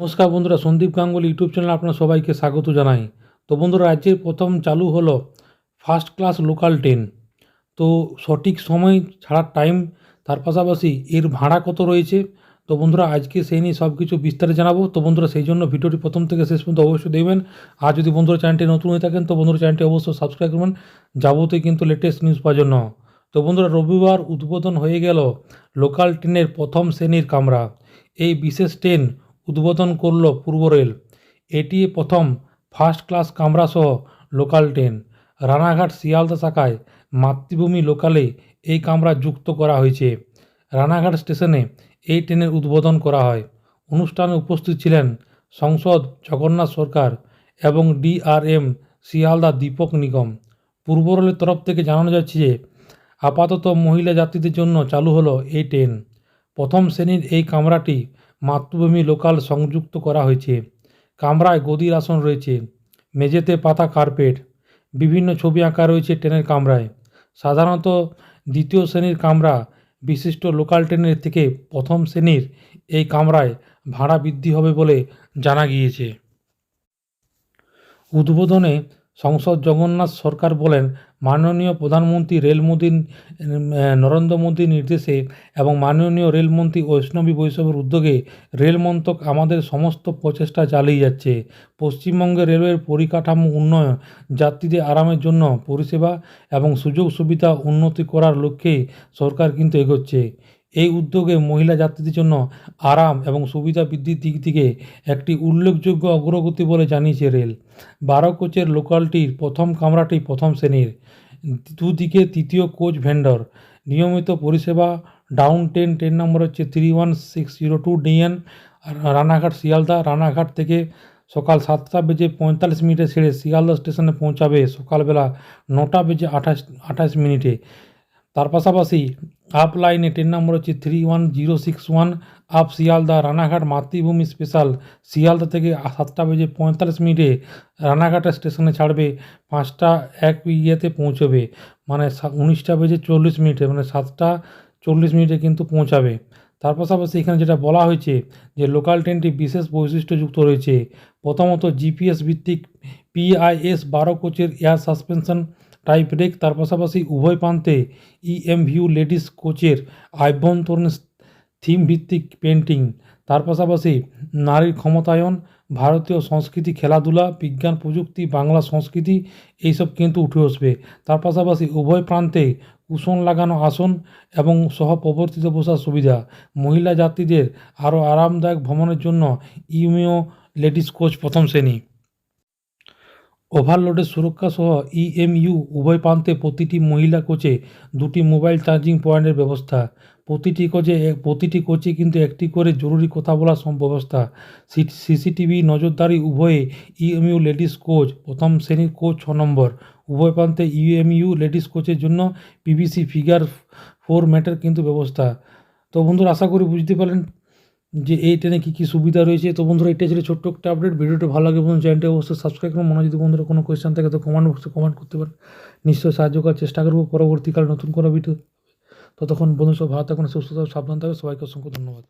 নমস্কার বন্ধুরা, Sandeep Ganguly YouTube channel আপনার সবাইকে স্বাগত জানাই। তো বন্ধুরা, রাজ্যের প্রথম চালু হলো ফার্স্ট ক্লাস লোকাল ট্রেন তো সঠিক সময় ছাড়ার টাইম তার পাশাপাশি এর ভাড়া কত রয়েছে? তো বন্ধুরা, আজকে সেই নিয়ে সব কিছু বিস্তারে জানাব। তো বন্ধুরা, সেই জন্য ভিডিওটি প্রথম থেকে শেষ পর্যন্ত অবশ্যই দেখবেন। আর যদি বন্ধুরা চ্যানেলটি নতুন হয়ে থাকেন, তো বন্ধুরা চ্যানেলটি অবশ্যই সাবস্ক্রাইব করবেন। যাবতীয় কিন্তু লেটেস্ট নিউজ পাওয়ার জন্য। তো বন্ধুরা, রবিবার উদ্বোধন হয়ে গেল লোকাল ট্রেনের প্রথম শ্রেণির কামরা। এই বিশেষ ট্রেন উদ্বোধন করল পূর্ব রেল। এটি প্রথম ফার্স্ট ক্লাস কামরাসহ লোকাল ট্রেন রানাঘাট শিয়ালদা শাখায় মাতৃভূমি লোকালে এই কামরা যুক্ত করা হয়েছে। রানাঘাট স্টেশনে এই ট্রেনের উদ্বোধন করা হয়। অনুষ্ঠানে উপস্থিত ছিলেন সংসদ জগন্নাথ সরকার এবং ডিআরএম শিয়ালদা দীপক নিগম। পূর্ব রেলের তরফ থেকে জানানো যাচ্ছে যে আপাতত মহিলা যাত্রীদের জন্য চালু হলো এই ট্রেন প্রথম শ্রেণির এই কামরাটি মাতৃভূমি লোকাল সংযুক্ত করা হয়েছে। কামরায় গদির আসন রয়েছে। মেঝেতে পাতা কার্পেট। বিভিন্ন ছবি আঁকা রয়েছে ট্রেনের কামরায়। সাধারণত দ্বিতীয় শ্রেণির কামরা বিশিষ্ট লোকাল ট্রেনের থেকে প্রথম শ্রেণির এই কামরায় ভাড়া বৃদ্ধি হবে বলে জানা গিয়েছে। উদ্বোধনে সংসদ জগন্নাথ সরকার বলেন, মাননীয় প্রধানমন্ত্রী রেলমন্ত্রী নরেন্দ্র মোদীর নির্দেশে এবং মাননীয় রেলমন্ত্রী বৈষ্ণবী বৈষ্ণবের উদ্যোগে রেল মন্ত্রক আমাদের সমস্ত প্রচেষ্টা চালিয়ে যাচ্ছে। পশ্চিমবঙ্গে রেলওয়ের পরিকাঠামো উন্নয়ন, যাত্রীদের আরামের জন্য পরিষেবা এবং সুযোগ সুবিধা উন্নতি করার লক্ষ্যে সরকার কিন্তু এগোচ্ছে। এই উদ্যোগে মহিলা যাত্রীদের জন্য আরাম এবং সুবিধা বৃদ্ধির দিক থেকে একটি উল্লেখযোগ্য অগ্রগতি বলে জানিয়েছে রেল। বারো কোচের লোকালটির প্রথম কামরাটি প্রথম শ্রেণির, দুদিকে তৃতীয় কোচ ভেন্ডর। নিয়মিত পরিষেবা, ডাউন ট্রেন ট্রেন নম্বর হচ্ছে three one six zero two DN, Ranaghat Sealdah, Ranaghat থেকে সকাল সাতটা বেজে পঁয়তাল্লিশ মিনিটে ছেড়ে শিয়ালদা স্টেশনে পৌঁছাবে সকালবেলা নটা বেজে আঠাশ আঠাশ মিনিটে। তার পাশাপাশি আপ লাইনে ট্রেন নম্বর হচ্ছে three one zero six one up Sealdah, Ranaghat Matribhumi special Sealdah থেকে সাতটা বেজে পঁয়তাল্লিশ মিনিটে রানাঘাটের স্টেশনে ছাড়বে, পাঁচটা এক ইয়েতে পৌঁছবে মানে উনিশটা বেজে চল্লিশ মিনিটে মানে সাতটা চল্লিশ মিনিটে কিন্তু পৌঁছাবে। তার পাশাপাশি এখানে যেটা বলা হয়েছে যে লোকাল ট্রেনটি বিশেষ বৈশিষ্ট্যযুক্ত রয়েছে। প্রথমত জিপিএস ভিত্তিক পিআইএস বারো কোচের এয়ার সাসপেনশন টাইপ ব্রেক তার পাশাপাশি উভয় প্রান্তে ইএমভিউ লেডিস কোচের আভ্যন্তরীণ থিম ভিত্তিক পেন্টিং তার পাশাপাশি নারীর ক্ষমতায়ন, ভারতীয় সংস্কৃতি খেলাধুলা, বিজ্ঞান, প্রযুক্তি, বাংলা সংস্কৃতি, এইসব কিন্তু উঠে আসবে। তার পাশাপাশি উভয় প্রান্তে কুশন লাগানো আসন এবং সহ প্রবর্তিত বসার সুবিধা। মহিলা যাত্রীদের আরও আরামদায়ক ভ্রমণের জন্য ইউমিও লেডিস কোচ প্রথম শ্রেণি। ওভারলোডের সুরক্ষা সহ ইএমইউ উভয় প্রান্তে প্রতিটি মহিলা কোচে দুটি মোবাইল চার্জিং পয়েন্টের ব্যবস্থা। প্রতিটি কোচে প্রতিটি কোচে কিন্তু একটি করে জরুরি কথা বলার ব্যবস্থা। সিসিটিভি নজরদারি উভয়ে ইএমইউ লেডিস কোচ, প্রথম শ্রেণির কোচ ছ নম্বর। উভয় প্রান্তে ইএমইউ লেডিস কোচের জন্য পিভিসি ফিগার ফোর ম্যাটের কিন্তু ব্যবস্থা। তো বন্ধুরা, আশা করি বুঝতে পারলেন যে এই ট্রেনে কী কী সুবিধা রয়েছে? তো বন্ধুরা এটা ছিল ছোট্ট একটা আপডেট ভিডিওটা ভালো লাগে বন্ধু চ্যানেলটি অবশ্যই সাবস্ক্রাইব করুন। মনে যদি বন্ধুরা কোনো কোয়েশ্চেন থাকে, তো কমেন্ট বক্সে কমেন্ট করতে পারেন। নিশ্চয়ই সাহায্য করার চেষ্টা করব। পরবর্তীকালে নতুন কোনো ভিডিও ততক্ষণ বন্ধু সব ভালো থাকুন, সুস্থ সাবধান থাকুন। সবাইকে অসংখ্য ধন্যবাদ।